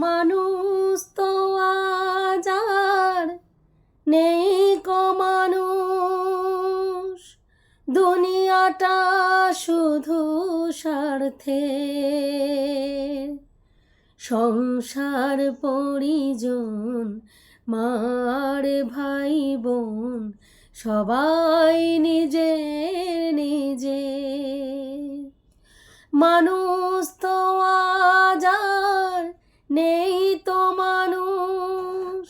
মানুষ তো আজ আর নেই কো মানুষ। দুনিয়াটা শুধু স্বার্থে সংসার পরিজন, মার ভাই বোন, সবাই নিজের নিজে। মানুষ তো আর নেই তো মানুষ।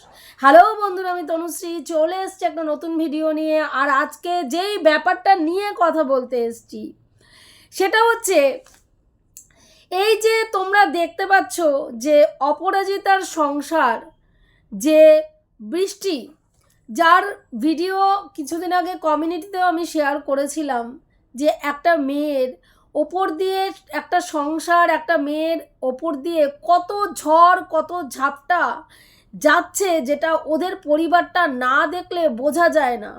হ্যালো বন্ধুরা, আমি তনুশ্রী। চলে এসছি একটা নতুন ভিডিও নিয়ে। আর আজকে যেই ব্যাপারটা নিয়ে কথা বলতে এসছি, সেটা হচ্ছে, এই যে তোমরা দেখতে পাচ্ছ যে অপরাজিতার সংসার, যে বৃষ্টি, যার ভিডিও কিছুদিন আগে কমিউনিটিতেও আমি শেয়ার করেছিলাম যে একটা মেয়ের ওপর দিয়ে একটা সংসার, একটা মেয়ের ওপর দিয়ে কত ঝড়, কত ঝাপটা যাচ্ছে যেটা ওদের পরিবারটা না দেখলে বোঝা যায় না।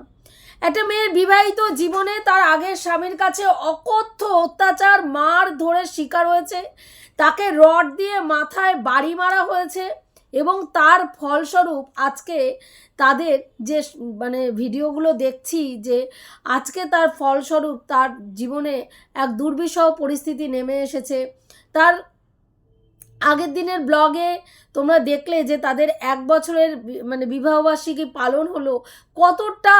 একটা মেয়ের বিবাহিত জীবনে তার আগের স্বামীর কাছে অকথ্য অত্যাচার, মার ধরে শিকার হয়েছে। তাকে রড দিয়ে মাথায় বাড়ি মারা হয়েছে। এবং তার ফলস্বরূপ আজকে তাদের যে মানে ভিডিওগুলো দেখছি যে আজকে তার ফলস্বরূপ তার জীবনে এক দুর্বিষহ পরিস্থিতি নেমে এসেছে। তার আগের দিনের ব্লগে তোমরা দেখলে যে তাদের এক বছরের মানে বিবাহবার্ষিকী পালন হলো কতটা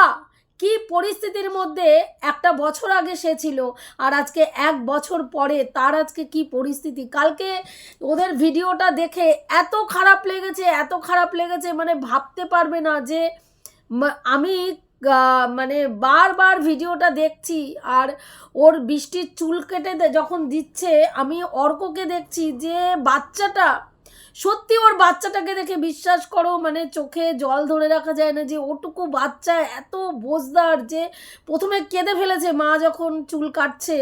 কি পরিস্থিতির মধ্যে একটা বছর আগে সে ছিল আর আজকে এক বছর পরে তার আজকে কি পরিস্থিতি? কালকে ওদের ভিডিওটা দেখে এত খারাপ লেগেছে, এত খারাপ লেগেছে মানে ভাবতে পারবে না যে আমি মানে বারবার ভিডিওটা দেখছি আর ওর বৃষ্টির চুল কেটে যখন দিচ্ছে, আমি অর্ককে দেখছি যে বাচ্চাটা সত্যি ওর বাচ্চাটাকে দেখে বিশ্বাস করো মানে চোখে জল ধরে রাখা যায় না যে ওটুকু বাচ্চা এত বোঝদার যে প্রথমে কেঁদে ফেলেছে মা যখন চুল কাটছে,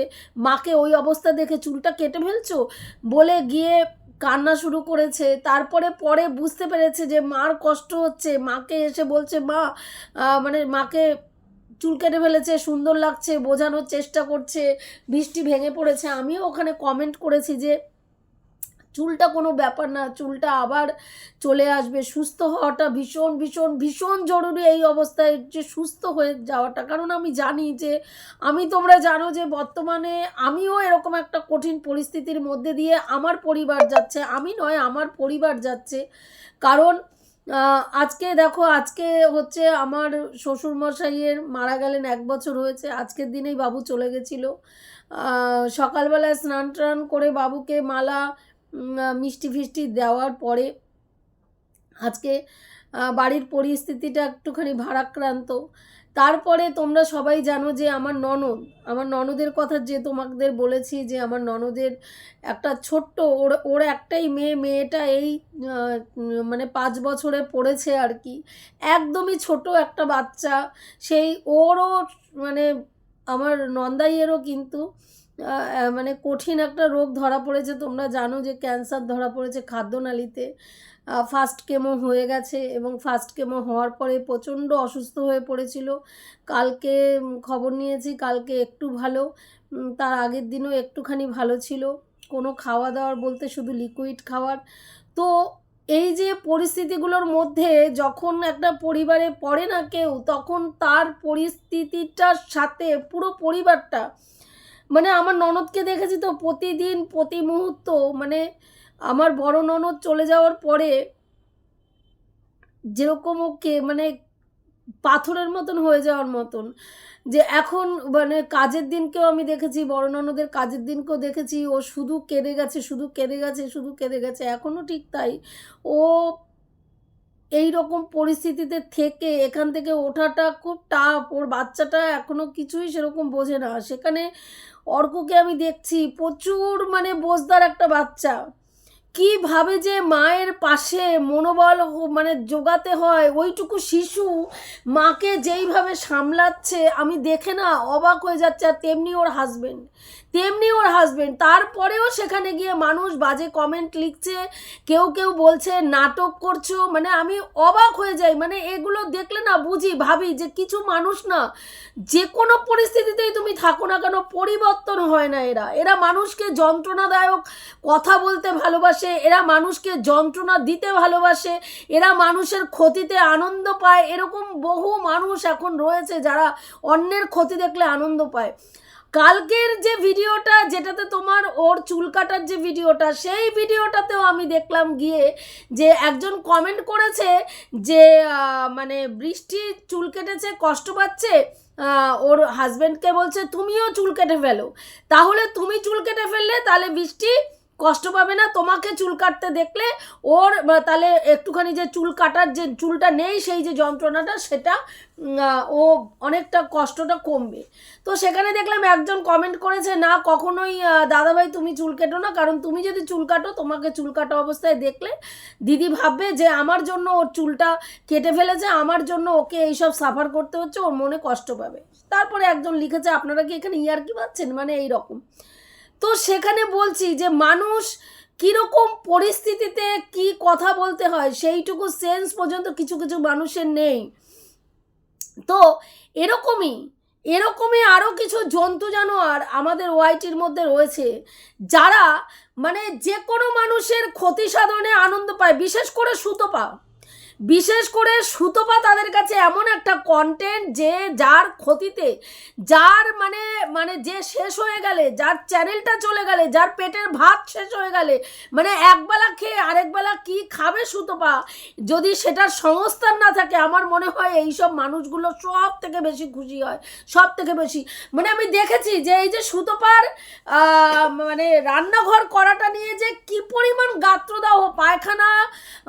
মাকে ওই অবস্থা দেখে চুলটা কেটে ফেলছো? বলে গিয়ে কান্না শুরু করেছে, তারপরে পরে বুঝতে পেরেছে যে মার কষ্ট হচ্ছে, মাকে এসে বলছে, মা মানে মাকে চুল কেটে ফেলেছে, সুন্দর লাগছে, বোঝানোর চেষ্টা করছে, বৃষ্টি ভেঙে পড়েছে। আমিও ওখানে কমেন্ট করেছি যে চুলটা কোনো ব্যাপার না, চুলটা আবার চলে আসবে। সুস্থ হওয়াটা ভীষণ ভীষণ ভীষণ জরুরি এই অবস্থায় যে সুস্থ হয়ে যাওয়াটা। কারণ আমি জানি যে, আমি তোমরা জানো যে বর্তমানে আমিও এরকম একটা কঠিন পরিস্থিতির মধ্যে দিয়ে আমার পরিবার যাচ্ছে, আমি নয়, আমার পরিবার যাচ্ছে। কারণ আজকে দেখো, আজকে হচ্ছে আমার শ্বশুরমশাইয়ের মারা গেলেন এক বছর হয়েছে, আজকের দিনেই বাবু চলে গেছিল। সকালবেলায় স্নান টান করে বাবুকে মালা মিষ্টি ফিষ্টি দেওয়ার পরে আজকে বাড়ির পরিস্থিতিটা একটুখানি ভারাক্রান্ত। তারপরে তোমরা সবাই জানো যে আমার ননদ, আমার ননদের কথা যে তোমাদের বলেছি যে আমার ননদের একটা ছোট্ট, ওর ওর একটাই মেয়ে, মেয়েটা এই মানে পাঁচ বছরে পড়েছে আর কি। একদমই ছোট একটা বাচ্চা। সেই ওরও মানে আমার নন্দাইয়েরও কিন্তু মানে কঠিন একটা রোগ ধরা পড়েছে। তোমরা জানো যে ক্যান্সার ধরা পড়েছে খাদ্যনালীতে। ফার্স্ট কেমো হয়ে গেছে এবং ফার্স্ট কেমো হওয়ার পরে প্রচণ্ড অসুস্থ হয়ে পড়েছিল। কালকে খবর নিয়েছি, কালকে একটু ভালো তার আগের দিনও একটুখানি ভালো ছিল। কোনো খাওয়া দাওয়ার বলতে শুধু লিকুইড খাওয়ার। তো এই যে পরিস্থিতিগুলোর মধ্যে যখন একটা পরিবারে পড়ে না কেউ, তখন তার পরিস্থিতিটার সাথে পুরো পরিবারটা মানে আমার ননদকে দেখেছি তো প্রতিদিন, প্রতি মুহূর্ত মানে আমার বড় ননদ চলে যাওয়ার পরে যেরকম ওকে মানে পাথরের মতন হয়ে যাওয়ার মতন। যে এখন মানে কাজের দিনকেও আমি দেখেছি, বড় ননদের কাজের দিনকেও দেখেছি, ও শুধু কেঁদে গেছে, শুধু কেঁদে গেছে, শুধু কেঁদে গেছে। এখনও ঠিক তাই। ও এই রকম পরিস্থিতিতে থেকে এখান থেকে ওঠাটা খুব টাফ ওর বাচ্চাটা এখনও কিছুই সেরকম বোঝে না। সেখানে অর্ককে আমি দেখছি। প্রচুর মানে বোঝদার একটা বাচ্চা। কীভাবে যে মায়ের পাশে মনোবল মানে জোগাতে হয়, ওইটুকু শিশু মাকে যেইভাবে সামলাচ্ছে, আমি দেখে না অবাক হয়ে যাচ্ছে। আর তেমনি ওর হাজবেন্ড তেমনি ওর হাজবেন্ড তারপরেও সেখানে গিয়ে মানুষ বাজে কমেন্ট লিখছে, কেউ কেউ বলছে, নাটক করছ? মানে আমি অবাক হয়ে যাই। মানে এগুলো দেখলে না বুঝি, ভাবি যে কিছু মানুষ না যে কোনো পরিস্থিতিতেই তুমি থাকো না কেন, পরিবর্তন হয় না এরা। এরা মানুষকে যন্ত্রণাদায়ক কথা বলতে ভালোবাসে ভালোবাসে, এরা মানুষকে যন্ত্রণা দিতে ভালোবাসে, এরা মানুষের ক্ষতিতে আনন্দ পায়, এরকম বহু মানুষ এখন রয়েছে যারা অন্যের ক্ষতি দেখলে আনন্দ পায়। কালকের যে ভিডিওটা, যেটাতে তোমার ওর চুল কাটার যে ভিডিওটা, সেই ভিডিওটাতেও আমি দেখলাম গিয়ে যে একজন কমেন্ট করেছে যে মানে বৃষ্টি চুল কেটেছে, কষ্ট পাচ্ছে ওর হাজব্যান্ডকে বলছে, তুমিও চুল কেটে ফেলো। তাহলে তুমি চুল কেটে ফেললে, তাহলে বৃষ্টি কষ্ট পাবে না তোমাকে চুল কাটতে দেখলে। ওর তাহলে একটুখানি যে চুল কাটার যে চুলটা নেই, সেই যে যন্ত্রণাটা, সেটা ও অনেকটা কষ্টটা কমবে। তো সেখানে দেখলাম একজন কমেন্ট করেছে, না, কখনোই দাদাভাই তুমি চুল কেটো না, কারণ তুমি যদি চুল কাটো, তোমাকে চুল কাটা অবস্থায় দেখলে দিদি ভাববে যে আমার জন্য ওর চুলটা কেটে ফেলেছে, আমার জন্য ওকে এইসব সাফার করতে হচ্ছে, ওর মনে কষ্ট পাবে। তারপরে একজন লিখেছে, আপনারা কি এখানে ইয়ার কি পাচ্ছেন মানে এই রকম তো সেখানে বলছি যে, মানুষ কীরকম পরিস্থিতিতে কি কথা বলতে হয়, সেইটুকু সেন্স পর্যন্ত কিছু কিছু মানুষের নেই। তো এরকমই এরকমই আরও কিছু জন্তু জানোয়ার আমাদের ওয়াইটির মধ্যে রয়েছে, যারা মানে যে কোনো মানুষের ক্ষতি সাধনে আনন্দ পায়, বিশেষ করে সুতপা বিশেষ করে সুতপা তাদের কাছে এমন একটা কন্টেন্ট যে যার ক্ষতিতে, যার মানে মানে যে শেষ হয়ে গেলে, যার চ্যানেলটা চলে গেলে, যার পেটের ভাত শেষ হয়ে গেলে মানে একবেলা খেয়ে আরেকবেলা কি খাবে সুতপা? যদি সেটার সংস্থান না থাকে, আমার মনে হয় এইসব মানুষগুলো সব থেকে বেশি খুশি হয়, সব থেকে বেশি। মানে আমি দেখেছি যে এই যে সুতপার মানে রান্নাঘর করাটা নিয়ে যে কি পরিমাণ গাত্রদাহ, পায়খানা,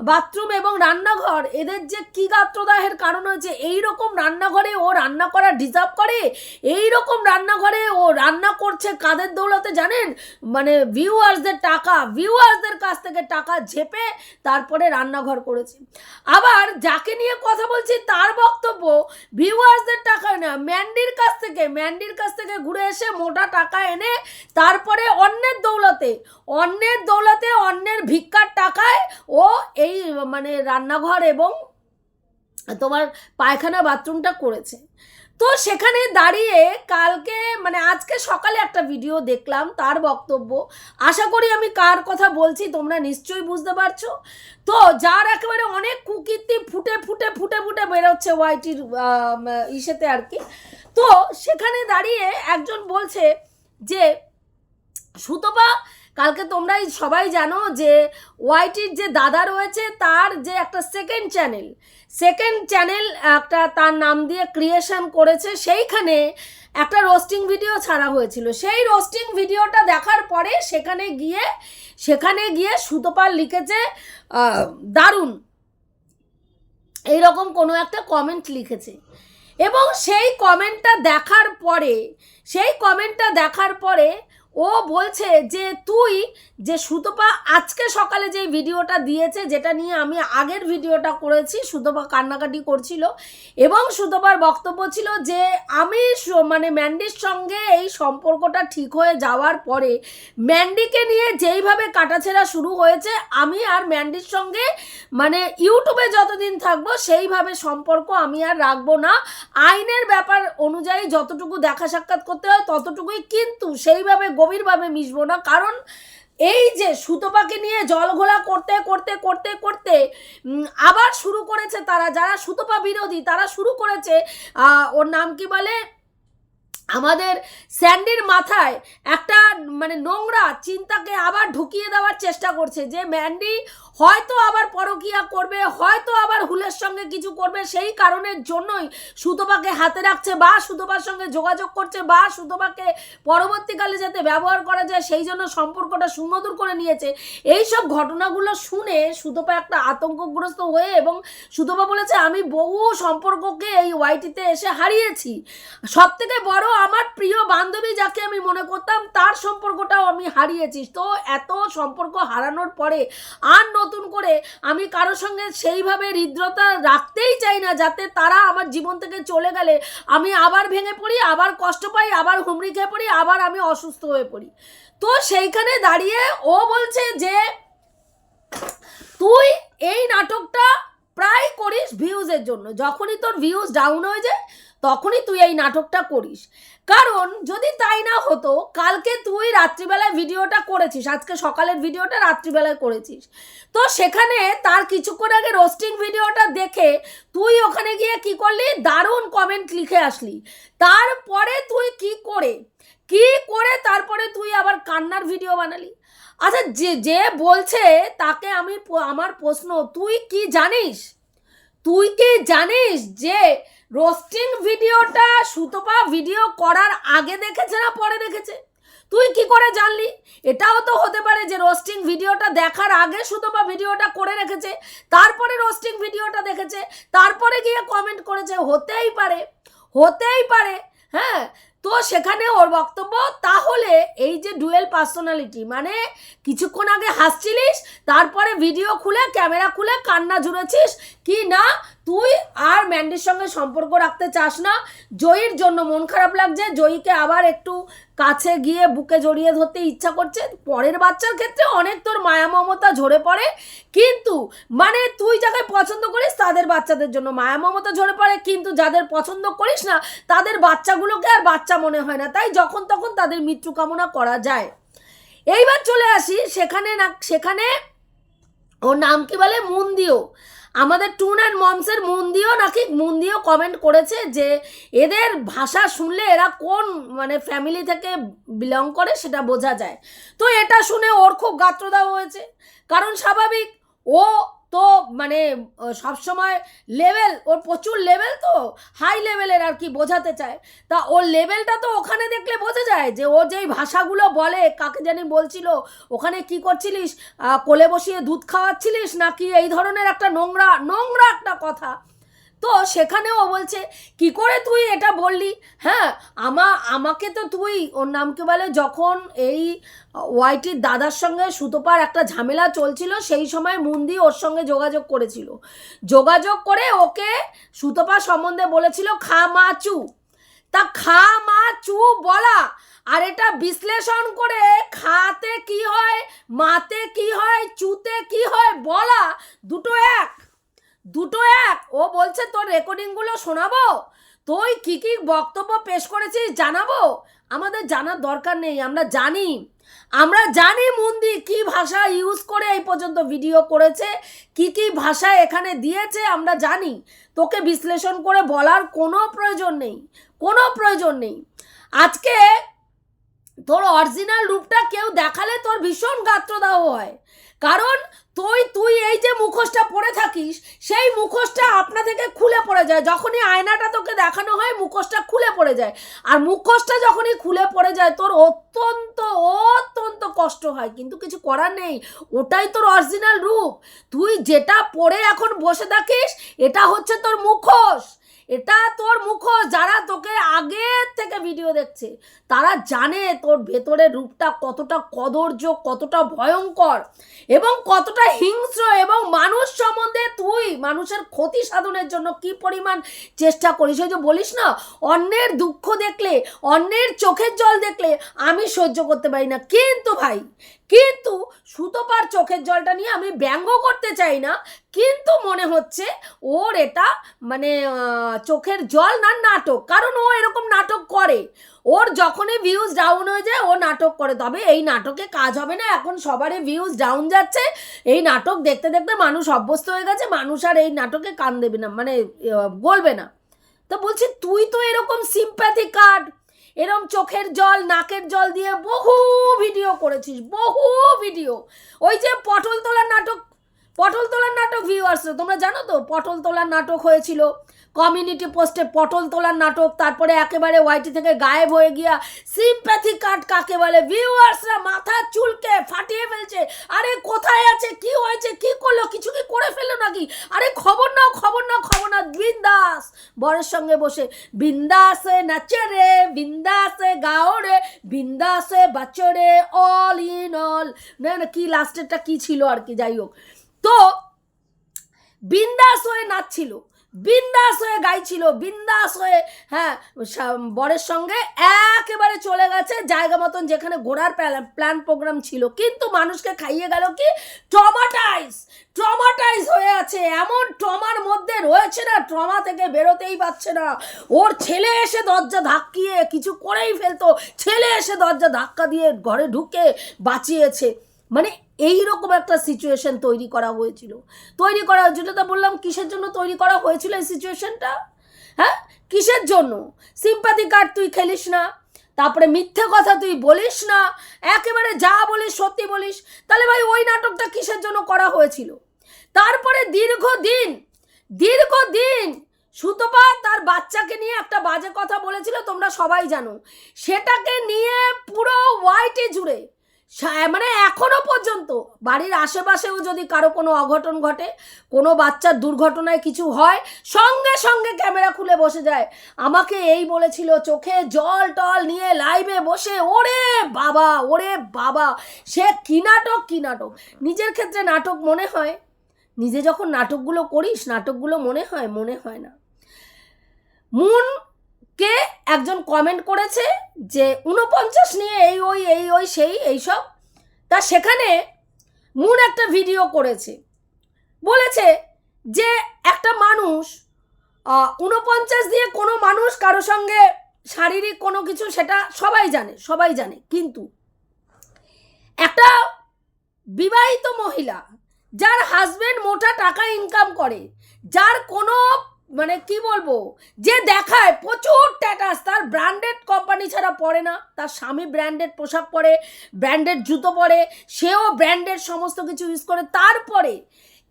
বাথরুম এবং রান্নাঘর এদের যে কি গাত্রদাহের কারণ হয়েছে এই রকম রান্নাঘরে ও রান্না করা ডিজার্ভ করে এই রকম রান্নাঘরে ও রান্না করছে কাদের দৌলতে জানেন? মানে ভিউয়ার্সদের টাকা ভিউয়ার্সদের কাছ থেকে টাকা ঝেপে তারপরে রান্নাঘর করেছে। আবার যাকে নিয়ে কথা বলছি তার বক্তব্য ভিউয়ার্সদের টাকা না ম্যান্ডির কাছ থেকে ম্যান্ডির কাছ থেকে ঘুরে এসে মোটা টাকা এনে তারপরে অন্যের দৌলতে অন্যের দৌলতে অন্যের ভিক্ষার টাকায় ও এই মানে রান্নাঘর এবং তোমার পায়খানা বাথরুমটা করেছে। তো সেখানে দাঁড়িয়ে কালকে মানে আজকে সকালে একটা ভিডিও দেখলাম, তার বক্তব্য। আশা করি আমি কার কথা বলছি তোমরা নিশ্চয়ই বুঝতে পারছ। তো যার একেবারে অনেক কুকীর্তি ফুটে ফুটে ফুটে ফুটে বেরোচ্ছে ওয়াইটির ইসেতে আর কি। তো সেখানে দাঁড়িয়ে একজন বলছে যে, সুতপা কালকে তোমরাই সবাই জানো যে ওয়াইটির যে দাদা রয়েছে, তার যে একটা সেকেন্ড চ্যানেল সেকেন্ড চ্যানেল একটা তার নাম দিয়ে ক্রিয়েশন করেছে, সেইখানে একটা রোস্টিং ভিডিও ছাড়া হয়েছিল। সেই রোস্টিং ভিডিওটা দেখার পরে সেখানে গিয়ে সেখানে গিয়ে সুতপাল লিখেছে দারুণ। এইরকম কোনো একটা কমেন্ট লিখেছে। এবং সেই কমেন্টটা দেখার পরে, সেই কমেন্টটা দেখার পরে ও বলছে যে তুই, যে সুতপা আজকে সকালে যে ভিডিওটা দিয়েছে, যেটা নিয়ে আমি আগের ভিডিওটা করেছি, সুতপা কান্নাকাটি করছিল এবং সুতপার বক্তব্য ছিল যে আমি মানে ম্যান্ডির সঙ্গে এই সম্পর্কটা ঠিক হয়ে যাওয়ার পরে ম্যান্ডিকে নিয়ে যেইভাবে কাটাছেড়া শুরু হয়েছে, আমি আর ম্যান্ডির সঙ্গে মানে ইউটিউবে যতদিন থাকব সেইভাবে সম্পর্ক আমি আর রাখব না। আইনের ব্যাপার অনুযায়ী যতটুকু দেখা সাক্ষাৎ করতে হয় ততটুকুই, কিন্তু সেইভাবে গভীরভাবে মিশবো না। কারণ এই যে সুতোপাকে নিয়ে জল ঘোলা করতে করতে করতে করতে আবার শুরু করেছে তারা। যারা সুতোপা বিরোধী, তারা শুরু করেছে ওর নাম কি বলে? আমাদের স্যান্ডির মাথায় একটা মানে নোংরা চিন্তাকে আবার ঢুকিয়ে দেওয়ার চেষ্টা করছে যে, ম্যান্ডি হয়তো আবার পরকিয়া করবে, হয়তো আবার হুলের সঙ্গে কিছু করবে, সেই কারণের জন্যই সুতপাকে হাতে রাখছে বা সুতপার সঙ্গে যোগাযোগ করছে বা সুতপাকে পরবর্তীকালে যাতে ব্যবহার করা যায়, সেই জন্য সম্পর্কটা সুমধুর করে নিয়েছে। এই সব ঘটনাগুলো শুনে সুতপা একটা আতঙ্কগ্রস্ত হয়ে এবং সুতপা বলেছে, আমি বহু সম্পর্ককে এই ওয়াইটিতে এসে হারিয়েছি। সব থেকে বড় আমার প্রিয় বান্ধবী যাকে আমি মনে করতাম, তার সম্পর্কটাও আমি হারিয়েছি। তো এত সম্পর্ক হারানোর পরে আর নতুন করে আমি কারোর সঙ্গে সেইভাবে হৃদ্রতা রাখতেই চাই না, যাতে তারা আমার জীবন থেকে চলে গেলে আমি আবার ভেঙে পড়ি, আবার কষ্ট পাই, আবার হুমড়ি খেয়ে পড়ি, আবার আমি অসুস্থ হয়ে পড়ি। তো সেইখানে দাঁড়িয়ে ও বলছে যে, তুই এই নাটকটা প্রায় করিস ভিউজের জন্য। যখনই তোর ভিউজ ডাউন হয়ে যায় তখনই তুই এই নাটকটা করিস। কারণ যদি তাই না হতো, কালকে তুই রাত্রিবেলায় ভিডিওটা করেছিস, আজকে সকালের ভিডিওটা রাত্রিবেলায় করেছিস। তো সেখানে তার কিছুক্ষণ আগে রোস্টিং ভিডিওটা দেখে তুই ওখানে গিয়ে কি করলি? দারুণ কমেন্ট লিখে আসলি। তারপরে তুই কি করে? কি করে তারপরে তুই আবার কান্নার ভিডিও বানালি? আচ্ছা যে যে বলছে তাকে আমি আমার প্রশ্ন, তুই কি জানিস? তুই কি জানিস যে রোস্টিং ভিডিওটা সুতপা ভিডিও করার আগে দেখেছে না পরে দেখেছে? তুই কি করে জানলি? এটাও তো হতে পারে যে রোস্টিং ভিডিওটা দেখার আগে সুতপা ভিডিওটা করে রেখেছে, তারপরে রোস্টিং ভিডিওটা দেখেছে, তারপরে গিয়ে কমেন্ট করেছে, হতেই পারে হতেই পারে হ্যাঁ? তো সেখানে ওর বক্তব্য, তাহলে এই যে ডুয়েল পার্সোনালিটি মানে কিছুক্ষণ আগে হাসছিলিস, তারপরে ভিডিও খুলে, ক্যামেরা খুলে কান্না জুড়েছিস কি না তুই আর ম্যান্ডির সঙ্গে সম্পর্ক রাখতে চাস না। জয়ীর জন্য মন খারাপ লাগছে। জয়ীকে আবার একটু কাছে গিয়ে বুকে জড়িয়ে ধরতে ইচ্ছা করছে। পরের বাচ্চার ক্ষেত্রে অনেক তোর মায়া মমতা ঝরে পড়ে। কিন্তু মানে তুই যাকে পছন্দ করিস তাদের বাচ্চাদের জন্য মায়া মমতা ঝরে পড়ে। কিন্তু যাদের পছন্দ করিস না, তাদের বাচ্চাগুলোকে আর বাচ্চা মনে হয় না। তাই যখন তখন তাদের মৃত্যু কামনা করা যায়। এইবার চলে আসি, সেখানে না, সেখানে ওর নাম কি বলে? মুন্দিও। আমাদের টুন অ্যান্ড মমসের মুন্দিও নাকি দিয়েও কমেন্ট করেছে যে এদের ভাষা শুনলে এরা কোন মানে ফ্যামিলি থেকে বিলং করে সেটা বোঝা যায়। তো এটা শুনে ওর খুব গাত্রদা হয়েছে। কারণ স্বাভাবিক ও তো মানে সবসময় লেভেল ওর প্রচুর লেভেল তো হাই লেভেলের আর কি বোঝাতে চায়। তা ওর লেভেলটা তো ওখানে দেখলে বোঝা যায় যে, ও যেই ভাষাগুলো বলে, কাকে জানি বলছিল, ওখানে কি করছিলিস? কোলে বসিয়ে দুধ খাওয়াচ্ছিলিস? নাকি এই ধরনের একটা নোংরা নোংরা একটা কথা? তো সেখানেও বলছে, কি করে তুই এটা বললি? হ্যাঁ আমা, আমাকে তো তুই, ওর নাম কি বলে, যখন এই ওয়াইটির দাদার সঙ্গে সুতোপার একটা ঝামেলা চলছিল, সেই সময় মুন্দি ওর সঙ্গে যোগাযোগ করেছিল। যোগাযোগ করে ওকে সুতপা সম্বন্ধে বলেছিল, খা মা চু। তা খা মা চু বলা, আর এটা বিশ্লেষণ করে খাতে কি হয়, মাতে কি হয়, চুতে কি হয় বলা, দুটো এক। দুটো এক। ও বলছে, তোর রেকর্ডিংগুলো শোনাবো? তুই কি কি বক্তব্য পেশ করেছিস জানাব? আমাদের জানার দরকার নেই, আমরা জানি। আমরা জানি মুন্দি কি ভাষা ইউজ করে এই পর্যন্ত ভিডিও করেছে, কি কি ভাষা এখানে দিয়েছে, আমরা জানি। তোকে বিশ্লেষণ করে বলার কোনো প্রয়োজন নেই, কোনো প্রয়োজন নেই। আজকে তোর অরিজিনাল রূপটা কেউ দেখালে তোর ভীষণ গাত্রদাহ হয়। কারণ তুই তুই এই যে মুখোশটা পরে থাকিস, সেই মুখোশটা আপনা থেকে খুলে পড়ে যায়। যখনই আয়নাটা তোকে দেখানো হয়, মুখোশটা খুলে পড়ে যায়। আর মুখোশটা যখনই খুলে পড়ে যায়, তোর অত্যন্ত অত্যন্ত কষ্ট হয়। কিন্তু কিছু করার নেই। ওটাই তোর অরিজিনাল রূপ। তুই যেটা পরে এখন বসে থাকিস, এটা হচ্ছে তোর মুখোশ। এটা তোর মুখোশ, যারা তোকে আগের থেকে ভিডিও দেখছে, তারা জানে তোর ভেতরের রূপটা কতটা কদর্য, কতটা ভয়ঙ্কর এবং কতটা হিংস্র এবং মানুষ সম্বন্ধে তুই মানুষের ক্ষতি সাধনের জন্য কি পরিমাণ চেষ্টা করিস। ওই যে বলিস না, অন্যের দুঃখ দেখলে, অন্যের চোখের জল দেখলে আমি সহ্য করতে পারি না। কিন্তু ভাই কিন্তু সুতোপার চোখের জলটা নিয়ে আমি ব্যঙ্গ করতে চাই না। কিন্তু মনে হচ্ছে ওর এটা মানে চোখের জল না নাটক, কারণ ও এরকম নাটক করে। ওর যখনই ভিউজ ডাউন হয়ে যায়, ও নাটক করে। তবে এই নাটকে কাজ হবে না, এখন সবারই ভিউজ ডাউন যাচ্ছে। এই নাটক দেখতে দেখতে মানুষ অভ্যস্ত হয়ে গেছে, মানুষ আর এই নাটকে কান দেবে না মানে বলবে না। তো বলছি, তুই তো এরকম সিম্প্যাথি কার্ড এরম চোখের জল, নাকের জল দিয়ে বহু ভিডিও করেছিস, বহু ভিডিও ওই যে পটল তোলা নাটক পটল তোলার নাটক ভিউয়ার্স তোমরা জানো তো পটল তোলার নাটক হয়েছিল। কমিউনিটি পোস্টে পটল তোলার নাটক, তারপরে একেবারে ওয়াইটি থেকে গায়েব হয়ে গিয়া সিম্প্যাথি কার্ড কাকে বলে? ভিউয়ার্সরা মাথা চুলকে ফাটিয়ে ফেলছে। আরে, কোথায় আছে? কি হয়েছে? কি করল? কিছু কি করে ফেলল নাকি? আরে, খবর নাও খবর নাও খবর নাও। বিন্দাস। বরের সঙ্গে বসে, বিন্দাসে নাচে রে, বিন্দাসে গাও রে, বিন্দাসে বাচ্চো রে অল ইন অল না না, কি লাস্টেরটা কি ছিল আর কি? যাই হোক। তো বিন্দাস হয়ে নাচছিল, বিন্দাস হয়ে গাইছিল, বিন্দাস হয়ে হ্যাঁ বরের সঙ্গে একেবারে চলে গেছে জায়গা মতন যেখানে ঘোরার প্ল্যান প্রোগ্রাম ছিল। কিন্তু মানুষকে খাইয়ে গেল কি? ট্রমাটাইজ ট্রমাটাইজ হয়ে আছে। এমন ট্রমার মধ্যে রয়েছে না, ট্রমা থেকে বেরোতেই পারছে না। ওর ছেলে এসে দরজা ধাক্কিয়ে কিছু করেই ফেলতো। ছেলে এসে দরজা ধাক্কা দিয়ে ঘরে ঢুকে বাঁচিয়েছে। মানে এই রকম একটা সিচুয়েশন তৈরি করা হয়েছিল। তৈরি করা হয়েছিল তা বললাম, কিসের জন্য তৈরি করা হয়েছিল এই সিচুয়েশনটা হ্যাঁ? কিসের জন্য? সিম্পাথি কার্ড তুই খেলিস না, তারপরে মিথ্যে কথা তুই বলিস না, একেবারে যা বলিস, সত্যি বলিস, তাহলে ভাই ওই নাটকটা কিসের জন্য করা হয়েছিল? তারপরে দীর্ঘদিন দীর্ঘদিন সুতপা তার বাচ্চাকে নিয়ে একটা বাজে কথা বলেছিল, তোমরা সবাই জানো। সেটাকে নিয়ে পুরো ওয়াইটি জুড়ে মানে এখনও পর্যন্ত বাড়ির আশেপাশেও যদি কারও কোনো অঘটন ঘটে, কোনো বাচ্চার দুর্ঘটনায় কিছু হয়, সঙ্গে সঙ্গে ক্যামেরা খুলে বসে যায়। আমাকে এই বলেছিল, চোখে জল টল নিয়ে লাইভে বসে, ওরে বাবা ওরে বাবা। সে কি নাটক কি নাটক? নিজের ক্ষেত্রে নাটক মনে হয়, নিজে যখন নাটকগুলো করিস, নাটকগুলো মনে হয় মনে হয় না। মুনকে একজন কমেন্ট করেছে যে উনপঞ্চাশ নিয়ে এই ওই এই ওই, সেই এইসব তা সেখানে মুন একটা ভিডিও করেছে। বলেছে যে একটা মানুষ উনপঞ্চাশ দিয়ে কোনো মানুষ কারও সঙ্গে শারীরিক কোনো কিছু সেটা সবাই জানে সবাই জানে। কিন্তু একটা বিবাহিত মহিলা, যার হাজবেন্ড মোটা টাকা ইনকাম করে, যার কোনো মানে কি বলব? যে দেখায় প্রচুর ট্যাটাস তার ব্র্যান্ডেড কোম্পানি ছাড়া পরে না। তার স্বামী ব্র্যান্ডেড পোশাক পরে ব্র্যান্ডেড জুতো পরে, সেও ব্র্যান্ডেড সমস্ত কিছু ইউজ করে। তারপরে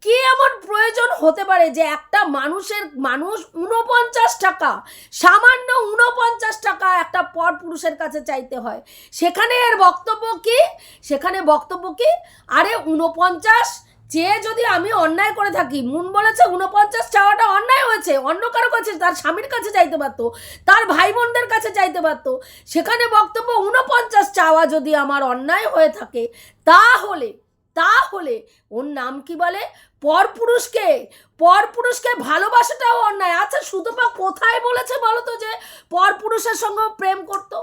কি এমন প্রয়োজন হতে পারে যে একটা মানুষের, মানুষ উনপঞ্চাশ টাকা, সামান্য উনপঞ্চাশ টাকা একটা পর পুরুষের কাছে চাইতে হয়। সেখানে এর বক্তব্য কি? সেখানে বক্তব্য কি? আরে উনপঞ্চাশ চেয়ে যদি আমি অন্যায় করে থাকি, মুন বলেছে উনপঞ্চাশ চাওয়াটা অন্যায় হয়েছে, অন্য কারও কাছে, তার স্বামীর কাছে চাইতে পারতো, তার ভাই বোনদের কাছে চাইতে পারতো, সেখানে বক্তব্য উনপঞ্চাশ চাওয়া যদি আমার অন্যায় হয়ে থাকে, তাহলে তাহলে ওর নাম কি বলে? পরপুরুষকে পরপুরুষকে ভালোবাসাটাও অন্যায়। আচ্ছা সুতপা কোথায় বলেছে বলো তো যে পরপুরুষের সঙ্গে প্রেম করতো?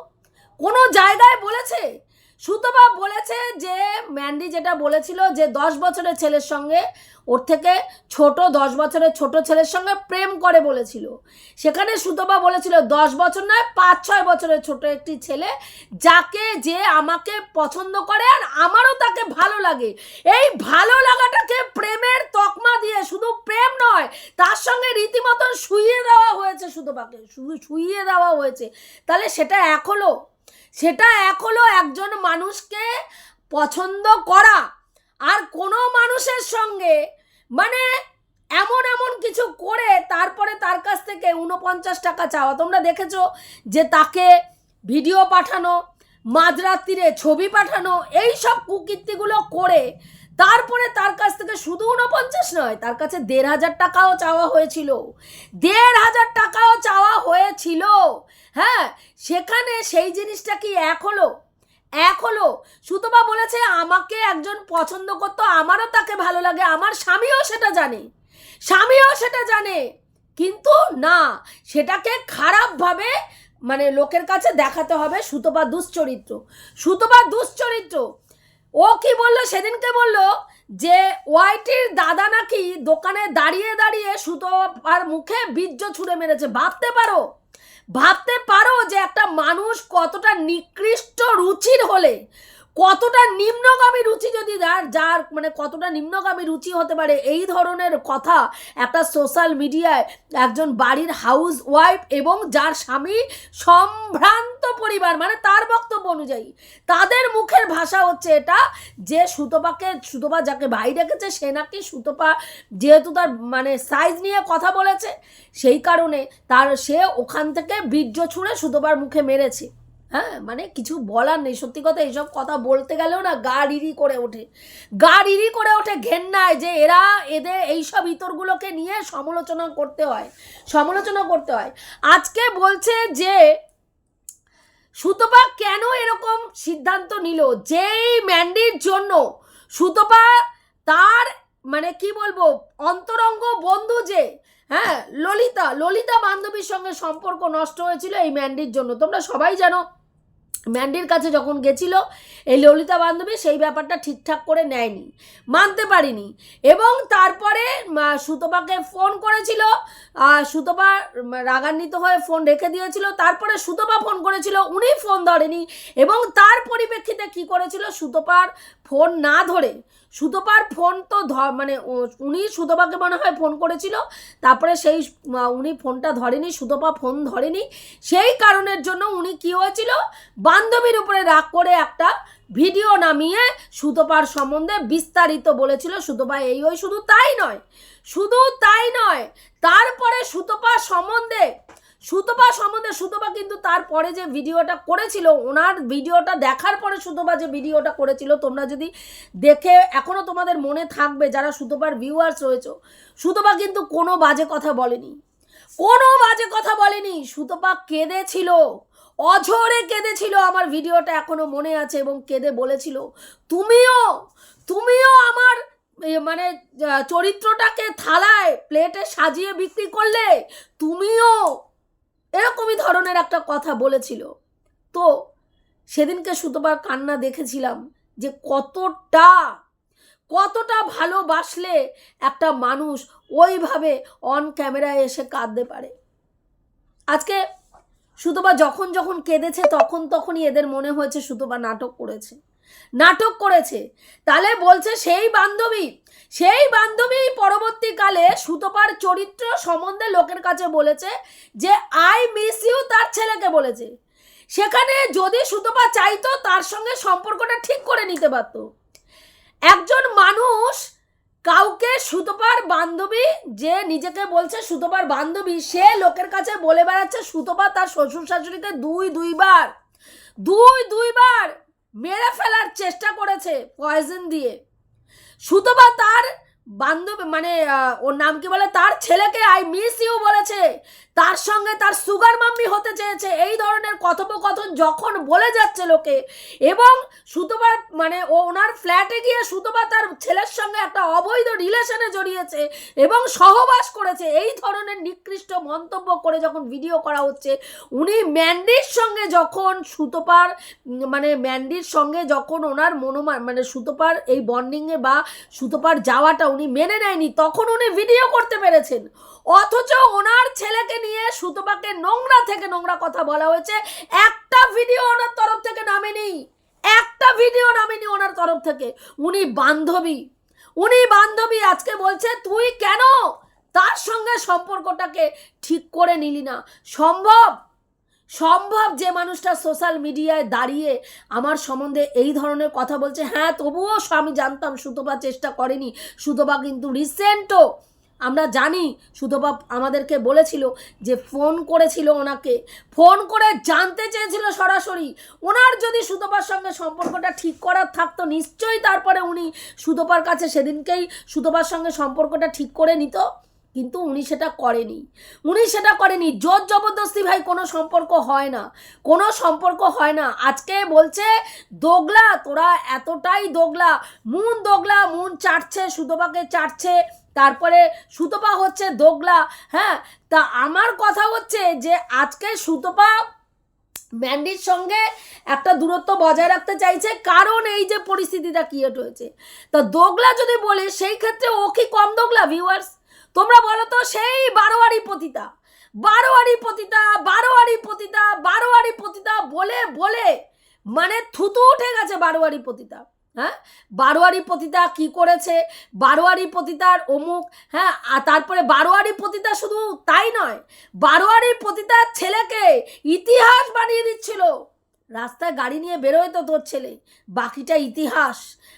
কোনো জায়গায় বলেছে? সুতপা বলেছে যে, ম্যান্ডি যেটা বলেছিল যে, দশ বছরের ছেলের সঙ্গে, ওর থেকে ছোট দশ বছরের ছোট ছেলের সঙ্গে প্রেম করে বলেছিল। সেখানে সুতবা বলেছিল, দশ বছর নয়, পাঁচ ছয় বছরের ছোট একটি ছেলে, যাকে যে আমাকে পছন্দ করে আর আমারও তাকে ভালো লাগে। এই ভালো লাগাটাকে প্রেমের তকমা দিয়ে, শুধু প্রেম নয়, তার সঙ্গে রীতিমতন শুইয়ে দেওয়া হয়েছে সুতপাকে, শুধু শুইয়ে দেওয়া হয়েছে। তাহলে সেটা হলো সেটা এক একজন মানুষকে পছন্দ করা আর কোনো মানুষের সঙ্গে মানে এমন এমন কিছু করে তারপরে তার কাছ থেকে উনপঞ্চাশ টাকা চাওয়া। তোমরা দেখেছ যে তাকে ভিডিও পাঠানো, মাঝরাত্রিরে ছবি পাঠানো এই সব কুকীর্তিগুলো করে তারপরে তার কাছ থেকে শুধু উনপঞ্চাশ নয়, তার কাছে দেড় হাজার টাকাও চাওয়া হয়েছিল। দেড় হাজার টাকাও চাওয়া হয়েছিল। হ্যাঁ সেখানে সেই জিনিসটা কি এক হলো? এক হলো, সুতপা বলেছে, আমাকে একজন পছন্দ করতো, আমারও তাকে ভালো লাগে, আমার স্বামীও সেটা জানে। স্বামীও সেটা জানে। কিন্তু না, সেটাকে খারাপভাবে মানে লোকের কাছে দেখাতে হবে সুতপা দুশ্চরিত্র। সুতপা দুশ্চরিত্র ও কি বলল? সেদিনকে বলল যে, ওয়াইটির দাদা নাকি দোকানে দাঁড়িয়ে দাঁড়িয়ে সুতো আর মুখে বীর্য ছুঁড়ে মেরেছে। ভাবতে পারো ভাবতে পারো যে একটা মানুষ কতটা নিকৃষ্ট রুচির হলে কতটা নিম্নগামী রুচি যদি যার যার মানে কতটা নিম্নগামী রুচি হতে পারে এই ধরনের কথা একটা সোশ্যাল মিডিয়ায় একজন বাড়ির হাউস ওয়াইফ এবং যার স্বামী সম্ভ্রান্ত পরিবার মানে তার বক্তব্য অনুযায়ী, তাদের মুখের ভাষা হচ্ছে এটা যে সুতপাকে, সুতপা যাকে ভাই রেখেছে সে নাকি সুতপা যেহেতু তার মানে সাইজ নিয়ে কথা বলেছে, সেই কারণে তার, সে ওখান থেকে বীর্য ছুঁড়ে সুতপার মুখে মেরেছে। হ্যাঁ মানে কিছু বলার নেই। সত্যি কথা এইসব কথা বলতে গেলেও না গা রিরি করে ওঠে। গা রিরি করে ওঠে ঘেন্নায় যে এরা এদের এইসব ইতরগুলোকে নিয়ে সমালোচনা করতে হয়, সমালোচনা করতে হয়। আজকে বলছে যে সুতপা কেন এরকম সিদ্ধান্ত নিল? যেই ম্যান্ডির জন্য সুতপা তার মানে কি বলব, অন্তরঙ্গ বন্ধু যে হ্যাঁ ললিতা ললিতা বান্ধবীর সঙ্গে সম্পর্ক নষ্ট হয়েছিল এই ম্যান্ডির জন্য। তোমরা সবাই জানো ম্যান্ডির কাছে যখন গেছিল, এই ললিতা বান্ধবী সেই ব্যাপারটা ঠিকঠাক করে নেয়নি, মানতে পারিনি। এবং তারপরে সুতপাকে ফোন করেছিল সুতপা রাগান্বিত হয়ে ফোন রেখে দিয়েছিল, তারপরে সুতপা ফোন করেছিল, উনি ফোন ধরেনি। এবং তার পরিপ্রেক্ষিতে কি করেছিল, সুতপার ফোন না ধরে, সুতপার ফোন তো মানে উনি সুতপাকে মনে হয় ফোন করেছিল, তারপরে সেই উনি ফোনটা ধরেনি, সুতপা ফোন ধরেনি। সেই কারণের জন্য উনি কি হয়েছিল, বান্ধবীর উপরে রাগ করে একটা ভিডিও নামিয়ে সুতপার সম্বন্ধে বিস্তারিত বলেছিল, সুতপা এই ওই শুধু তাই নয়, শুধু তাই নয়, তারপরে সুতপা সম্বন্ধে সুতপা সম্বন্ধে, সুতপা কিন্তু তারপরে যে ভিডিওটা করেছিল, ওনার ভিডিওটা দেখার পরে সুতপা যে ভিডিওটা করেছিল, তোমরা যদি দেখে এখনও তোমাদের মনে থাকবে, যারা সুতপার ভিউয়ার্স রয়েছে, সুতপা কিন্তু কোনো বাজে কথা বলেনি। কোনো বাজে কথা বলেনি। সুতপা কেঁদেছিল। অঝরে কেঁদেছিল আমার ভিডিওটা এখনও মনে আছে এবং কেঁদে বলেছিল, তুমিও তুমিও আমার মানে চরিত্রটাকে থালায়, প্লেটে সাজিয়ে বিক্রি করলে, তুমিও এরকমই ধরনের একটা কথা বলেছিল। তো সেদিনকে সুতপার কান্না দেখেছিলাম যে কতটা কতটা ভালোবাসলে একটা মানুষ ওইভাবে অন ক্যামেরায় এসে কাঁদতে পারে। আজকে সুতপা যখন যখন কেঁদেছে তখন তখনই এদের মনে হয়েছে সুতপা নাটক করেছে। নাটক করেছে। তাহলে বলছে সেই বান্ধবী সেই বান্ধবী পরবর্তীকালে সুতপার চরিত্র সম্বন্ধে লোকের কাছে বলেছে যে আই মিস ইউ তার ছেলেকে বলেছে। সেখানে যদি সুতপা চাইতো, তার সঙ্গে সম্পর্কটা ঠিক করে নিতে পারতো। একজন মানুষ কাউকে সুতপার বান্ধবী, যে নিজেকে বলছে সুতপার বান্ধবী, সে লোকের কাছে বলে বেড়াচ্ছে সুতপা তার শ্বশুর শাশুড়িকে দুই দুইবার দুই দুইবার মেরে ফেলার চেষ্টা করেছে পয়জন দিয়ে। সুতবা তার বান্ধব মানে ওর নাম কি বলে? তার ছেলেকে আই মিস ইউ বলেছে। তার সঙ্গে তার সুগার মাম্মি হতে চেয়েছে। এই ধরনের কথোপকথন যখন বলে যাচ্ছে লোকে, এবং সুতোবার মানে ও ওনার ফ্ল্যাটে গিয়ে সুতোবা তার ছেলের সঙ্গে একটা অবৈধ রিলেশনে জড়িয়েছে এবং সহবাস করেছে। এই ধরনের নিকৃষ্ট মন্তব্য করে যখন ভিডিও করা হচ্ছে, উনি ম্যান্ডির সঙ্গে যখন সুতোপার মানে ম্যান্ডির সঙ্গে যখন ওনার মনোমান মানে সুতোপার এই বন্ডিংয়ে বা সুতোপার যাওয়াটা উনি মেনে নেয়নি, তখন উনি ভিডিও করতে পেরেছেন। অথচ ওনার ছেলেকে নিয়ে সুতোপাকে নোংরা থেকে নোংরা কথা বলা হয়েছে। একটা ভিডিও ওনার তরফ থেকে নামেনি। একটা ভিডিও নামেনি ওনার তরফ থেকে। উনি বান্ধবী। উনি বান্ধবী আজকে বলছে, তুই কেন তার সঙ্গে সম্পর্কটাকে ঠিক করে নিলি না? সম্ভব? সম্ভব যে মানুষটা সোশ্যাল মিডিয়ায় দাঁড়িয়ে আমার সম্বন্ধে এই ধরনের কথা বলছে? হ্যাঁ তবুও আমি জানতাম সুতপা চেষ্টা করেনি। সুতপা কিন্তু রিসেন্টও আমরা জানি সুতপা আমাদেরকে বলেছিল যে ফোন করেছিল ওনাকে। ফোন করে জানতে চেয়েছিল সরাসরি। ওনার যদি সুতপার সঙ্গে সম্পর্কটা ঠিক করার থাকতো, নিশ্চয়ই তারপরে উনি সুতপার কাছে সেদিনকেই সুতপার সঙ্গে সম্পর্কটা ঠিক করে নিত। কিন্তু উনি সেটা করেনি। উনি সেটা করেনি। জোর জবরদস্তি ভাই, কোনো সম্পর্ক হয় না। কোনো সম্পর্ক হয় না। আজকে বলছে, দোগলা, তোরা এতটাই দোগলা। Moon দোগলা, moon চাটছে সুতপাকে চাটছে। তারপরে সুতপা হচ্ছে দোগলা হ্যাঁ? তা আমার কথা হচ্ছে যে আজকে সুতপা ম্যান্ডির সঙ্গে একটা দূরত্ব বজায় রাখতে চাইছে, কারণ এই যে পরিস্থিতিটা ক্রিয়েট হয়েছে। তা দোগলা যদি বলে, সেই ক্ষেত্রে ও কি কম দোগলা ভিউয়ার্স তোমরা বলো তো, সেই বারোয়ারি পতিতা বারোয়ারি পতিতা বারোয়ারি পতিতা বারোয়ারি পতিতা বলে বলে মানে থুতু উঠে গেছে বারোয়ারি পতিতা। হ্যাঁ? বারোয়ারি পতিতা কি করেছে? বারোয়ারি পতিতার অমুক হ্যাঁ? আর তারপরে বারোয়ারি পতিতা শুধু তাই নয়, বারোয়ারি পতিতার ছেলেকে ইতিহাস বানিয়ে দিচ্ছিল। রাস্তায় গাড়ি নিয়ে বেরোয় তো তোর ছেলে। বাকিটা ইতিহাস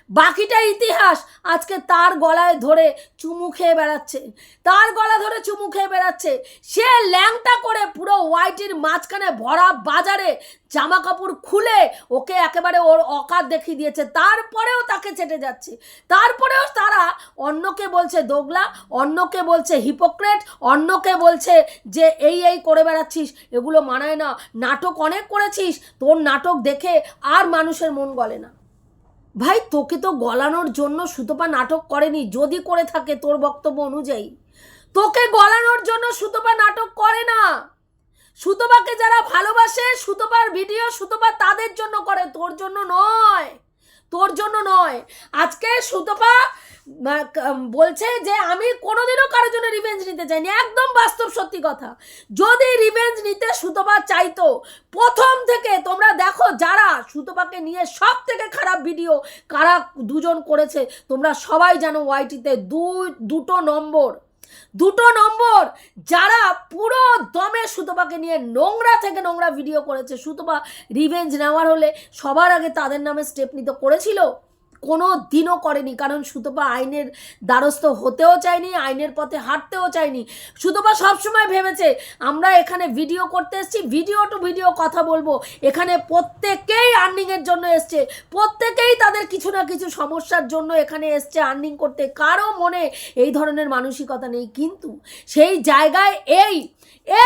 বাকিটা ইতিহাস আজকে তার গলায় ধরে চুমু খেয়ে বেড়াচ্ছে। তার গলা ধরে চুমু খেয়ে বেড়াচ্ছে। সে ল্যাংটা করে পুরো হোয়াইটের মাঝখানে ভরা বাজারে জামা কাপড় খুলে ওকে একেবারে ওর অকাত দেখিয়ে দিয়েছে। তারপরেও তাকে চেটে যাচ্ছে। তারপরেও তারা অন্যকে বলছে দোগলা, অন্যকে বলছে হিপোক্রেট অন্যকে বলছে যে এই এই করে বেড়াচ্ছিস, এগুলো মানায় না। নাটক অনেক করেছিস, তোর নাটক দেখে আর মানুষের মন গলে না। ভাই, তোকে তো গলানোর জন্য সুতপা নাটক করেনি, যদি করে থাকে তোর বক্তব্য অনুযায়ী। তোকে গলানোর জন্য সুতপা নাটক করে না। সুতপাকে যারা ভালোবাসে, সুতপার ভিডিও সুতপা তাদের জন্য করে, তোর জন্য নয়। তোর জন্য নয়। আজকে সুতপা বলছে যে আমি কোনোদিনও কারোর জন্য রিভেঞ্জ নিতে চাইনি। একদম বাস্তব সত্যি কথা। যদি রিভেঞ্জ নিতে সুতপা চাইতো, প্রথম থেকে তোমরা দেখো যারা সুতপাকে নিয়ে সব থেকে খারাপ ভিডিও কারা দুজন করেছে, তোমরা সবাই জানো ওয়াইটিতে দুই, দুটো নম্বর। দুটো নম্বর, যারা পুরো দমে সুতপাকে নিয়ে নোংরা থেকে নোংরা ভিডিও করেছে, সুতপা রিভেঞ্জ নেওয়ার হলে সবার আগে তাদের নামে স্টেপ নিতে করেছিল? কোনো দিনও করেনি, কারণ সুতপা আইনের দ্বারস্থ হতেও চায়নি, আইনের পথে হাঁটতেও চায়নি। সুতপা সবসময় ভেবেছে, আমরা এখানে ভিডিও করতে এসেছি ভিডিও টু ভিডিও কথা বলব। এখানে প্রত্যেকেই আর্নিংয়ের জন্য এসছে, প্রত্যেকেই তাদের কিছু না কিছু সমস্যার জন্য এখানে এসছে আর্নিং করতে। কারও মনে এই ধরনের মানসিকতা নেই, কিন্তু সেই জায়গায় এই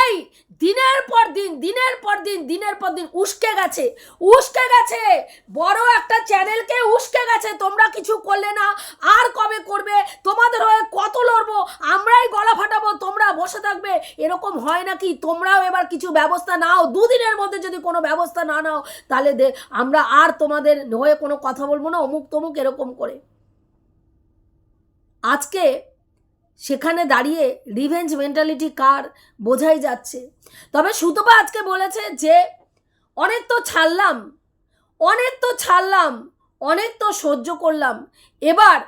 এই দিনের পর দিন, দিনের পর দিন, দিনের পর দিন উস্কে গেছে উস্কে গেছে। বড় একটা চ্যানেলকে উস্কে গেছে, তোমরা কিছু করলে না, আর কবে করবে? তোমাদের হয়ে কত লড়বো? আমরাই গলা ফাটাবো, তোমরা বসে থাকবে। এরকম হয় নাকি? তোমরাও এবার কিছু ব্যবস্থা নাও, দুদিনের মধ্যে যদি কোনো ব্যবস্থা না নাও, তাহলে আমরা আর তোমাদের হয়ে কোনো কথা বলব না অমুক তমুক এরকম করে। আজকে সেখানে দাঁড়িয়ে রিভেঞ্জ মেন্টালিটি কার বোঝাই যাচ্ছে। তবে সুতপা আজকে বলেছে যে, অনেক তো ছাড়লাম, অনেক তো ছাড়লাম, অনেক তো সহ্য করলাম। এবার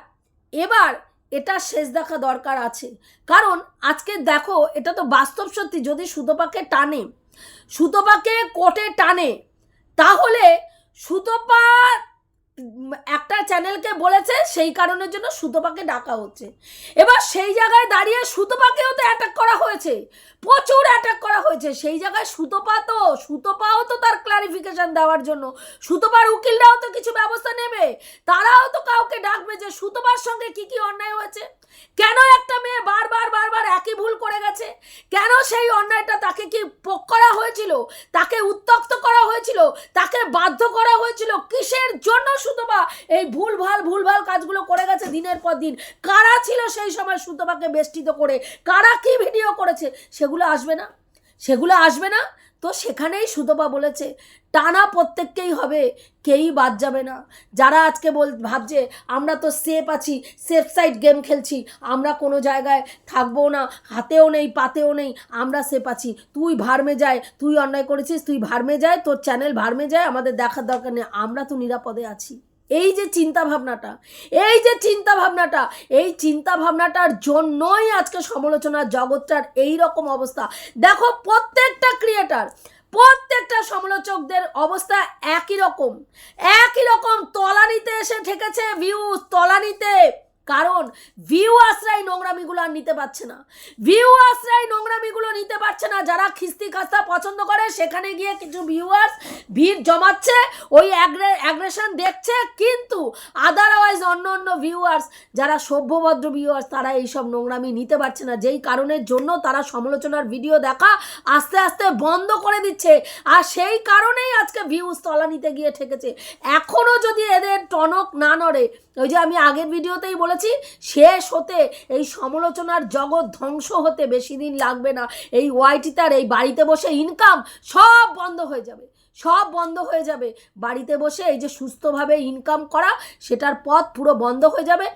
এবার এটা শেষ দেখা দরকার আছে। কারণ আজকে দেখো, এটা তো বাস্তব সত্যি যদি সুতপাকে টানে, সুতপাকে কোটে টানে, তাহলে সুতপা একটা চ্যানেলকে বলেছে, সেই কারণের জন্য সুতপাকে ডাকা হচ্ছে। এবার সেই জায়গায় দাঁড়িয়ে সুতপাকেও তো অ্যাটাক করা হয়েছে। প্রচুর অ্যাটাক করা হয়েছে। সেই জায়গায় সুতপা তো, সুতপাও তো তার ক্লারিফিকেশন দেওয়ার জন্য। সুতপার উকিলরাও তো কিছু ব্যবস্থা নেবে। তারাও তো কাউকে ডাকবে যে সুতপার সঙ্গে কি কি অন্যায় হয়েছে। কেন একটা মেয়ে বারবার বারবার একই ভুল করে গেছে? কেন সেই অন্যায়টা তাকে কি পোক করা হয়েছিল? তাকে উত্তক্ত করা হয়েছিল? তাকে বাধ্য করা হয়েছিল? কিসের জন্য সুতপা এই ভুল ভালো ভুল ভালো কাজগুলো করে গেছে দিনের পর দিন। কারা ছিল সেই সময় সুতপাকে বেষ্টিত করে? কারা কি ভিডিও করেছে? সেগুলো আসবে না। সেগুলো আসবে না। তো সেখানেই সুতপা বলেছে টানা প্রত্যেককেই হবে কেউই বাদ যাবে না। যারা আজকে বল, ভাবছে, আমরা তো সেফ আছি সেফ সাইড গেম খেলছি, আমরা কোনো জায়গায় থাকব না, হাতেও নেই, পাতেও নেই, আমরা সেফ আছি। তুই ভার্মে যায়, তুই অন্যায় করেছিস, তুই ভার্মে যায়, তোর চ্যানেল ভার্মে যায়, আমাদের দেখার দরকার নেই, আমরা তো নিরাপদে আছি। এই যে চিন্তা ভাবনাটা এই যে চিন্তা ভাবনাটা এই চিন্তা ভাবনাটার জন্যই আজকে সমালোচনার জগৎটার এই রকম অবস্থা। দেখো, প্রত্যেকটা ক্রিয়েটার প্রত্যেকটা সমালোচকদের অবস্থা একই রকম। একই রকম তলানিতে এসে ঠেকেছে ভিউজ তলানিতে কারণ ভিউয়ার্সরাই নোংরামিগুলো আর নিতে পারছে না। ভিউয়ার্সরাই নোংরামিগুলো নিতে পারছে না। যারা খিস্তি খাস্তা পছন্দ করে, সেখানে গিয়ে কিছু ভিউয়ার্স ভিড় জমাচ্ছে, ওই অ্যাগ্রেশন দেখছে। কিন্তু আদারওয়াইজ অন্য অন্য ভিউয়ার্স যারা সভ্যভদ্র ভিউয়ার্স তারা এইসব নোংরামি নিতে পারছে না। যেই কারণের জন্য তারা সমালোচনার ভিডিও দেখা আস্তে আস্তে বন্ধ করে দিচ্ছে। আর সেই কারণেই আজকে ভিউজ তলানিতে গিয়ে ঠেকেছে। এখনও যদি এদের টনক না নড়ে ওই যে আমি আগের ভিডিওতেই বলেছি, শেষ হতে, এই সমালোচনার জগৎ ধ্বংস হতে বেশি দিন লাগবে না। এই ওয়াইটি তার এই বাড়িতে বসে ইনকাম সব বন্ধ হয়ে যাবে, সব বন্ধ হয়ে যাবে। বাড়িতে বসে এই যে সুস্থভাবে ইনকাম করা, সেটার পথ পুরো বন্ধ হয়ে যাবে।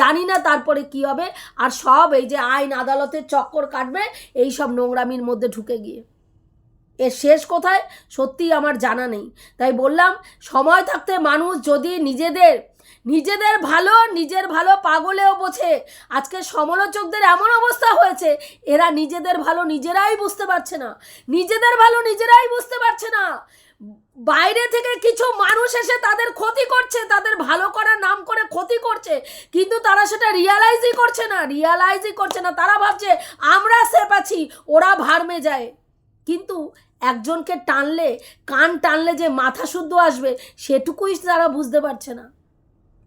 জানি না তারপরে কি হবে, আর সব এই যে আইন আদালতের চক্কর কাটবে, এই সব নোংরামির মধ্যে ঢুকে গিয়ে। এর শেষ কোথায়? সত্যিই আমার জানা নেই। তাই বললাম, সময় থাকতে মানুষ যদি নিজেদের নিজেদের ভালো নিজের ভালো পাগলেও বোঝে। আজকে সমালোচকদের এমন অবস্থা হয়েছে, এরা নিজেদের ভালো নিজেরাই বুঝতে পারছে না। নিজেদের ভালো নিজেরাই বুঝতে পারছে না। বাইরে থেকে কিছু মানুষ এসে তাদের ক্ষতি করছে, তাদের ভালো করার নাম করে ক্ষতি করছে, কিন্তু তারা সেটা রিয়ালাইজই করছে না রিয়ালাইজই করছে না। তারা ভাবছে, আমরা সেফ আছি, ওরা ভারমে যায়। কিন্তু একজনকে টানলে, কান টানলে যে মাথা শুদ্ধ আসবে, সেটুকুই তারা বুঝতে পারছে না।